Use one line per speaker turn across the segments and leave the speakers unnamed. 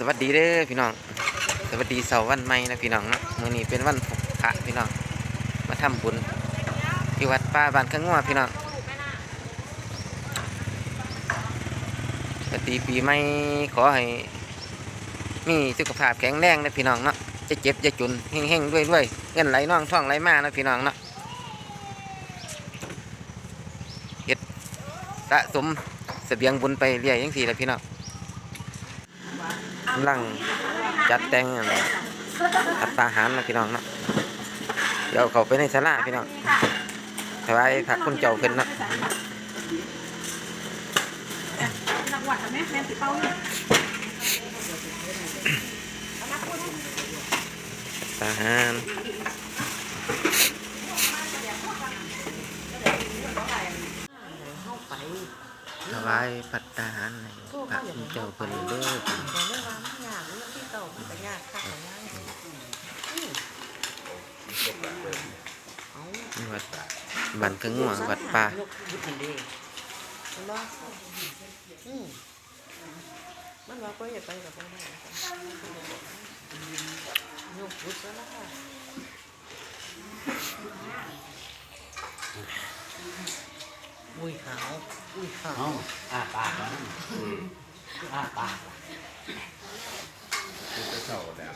สวัสดีเด้อพี่น้อง สวัสดีเสาร์วันใหม่นะพี่น้องเนาะมื้อนี้เป็นวันพระพี่น้อง มาทำบุญที่วัดป่าบ้านข้างงัวพี่น้องสวัสดีปีใหม่ขอให้ มีสุขภาพแข็งแรงนะพี่น้องเนาะจะเจ็บจะจุนเฮงๆด้วยด้วยๆเงินไหลน่องท่องไหลมานะพี่น้องเนาะเฮ็ดสะสมเสบียงบุญไปเรื่อยยังสี่ละพี่น้อง กำลังจัดแต่งอันอัตาหารนะพี่น้องเนาะเดี๋ยวเขาไปในศาลาพี่น้องถวายพระคุณเจ้าขึ้นนะ
นักวัดแม่แม่ติเป้าเนี่ย
ทหาร ถวายพัตตาหารให้พระคุณเจ้าเพิ่นเด้อ
แต่เรื่องว่ามันยากเรื่องที่เก่ามันก็ยากค่ะแต่ยากเอา
นี่วัดบ้านถึงหัววัดป่า
มันว่าอืมมันว่าก็อย่าไปกับไปได้ยกพุทธแล้วค่ะ อุ้ยขาว อุ้ยขาว
เอาอ้าปากนะอ้าปากจะเศร้าแล้ว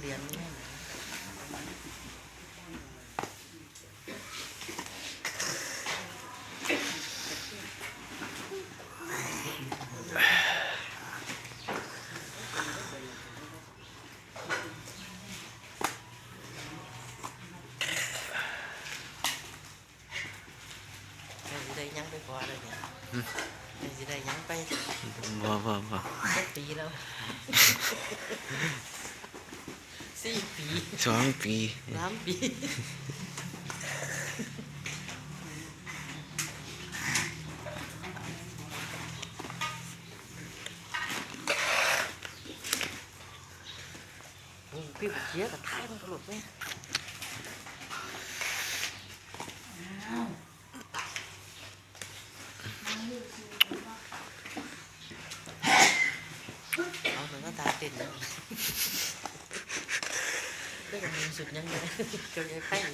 เรียนมีทั้งเรียนแม่ได้ยังไป สักปีแล้วสี่ปี
สองปี
สามปีโอ้พี่บอกเชียกับท้ายมันก็หลุดไหมเอาถึงก็ตาติดนะ ก็ยังมีสุดยังไงก็ยังแป้ง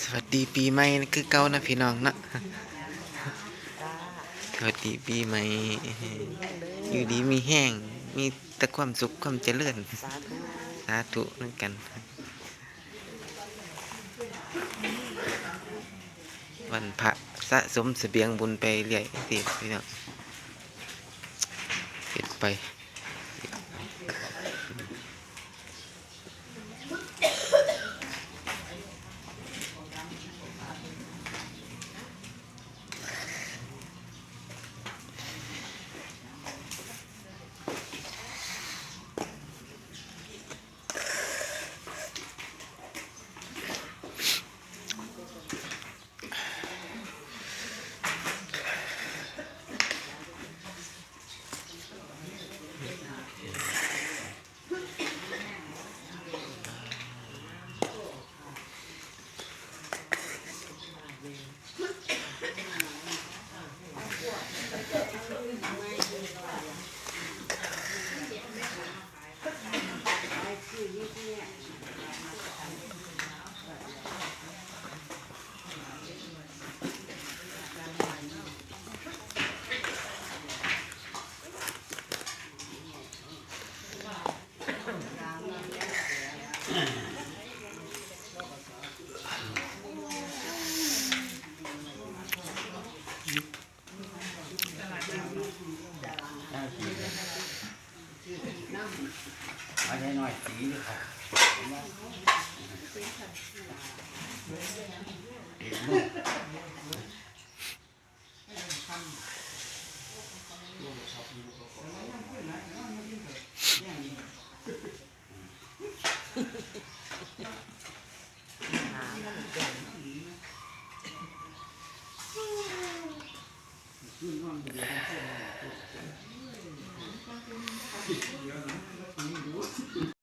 สวัสดีปีใหม่คือเก่านะพี่น้องนะ สวัสดีปีใหม่อยู่ดีมีแห้ง มีแต่ความสุขความเจริญ
สาธุ
สาธุนั่นกัน วันพระสะสมเสบียงบุญไปเรื่อยสิพี่น้องเก็บไป
อันนี้หน่อยสีเลยครับ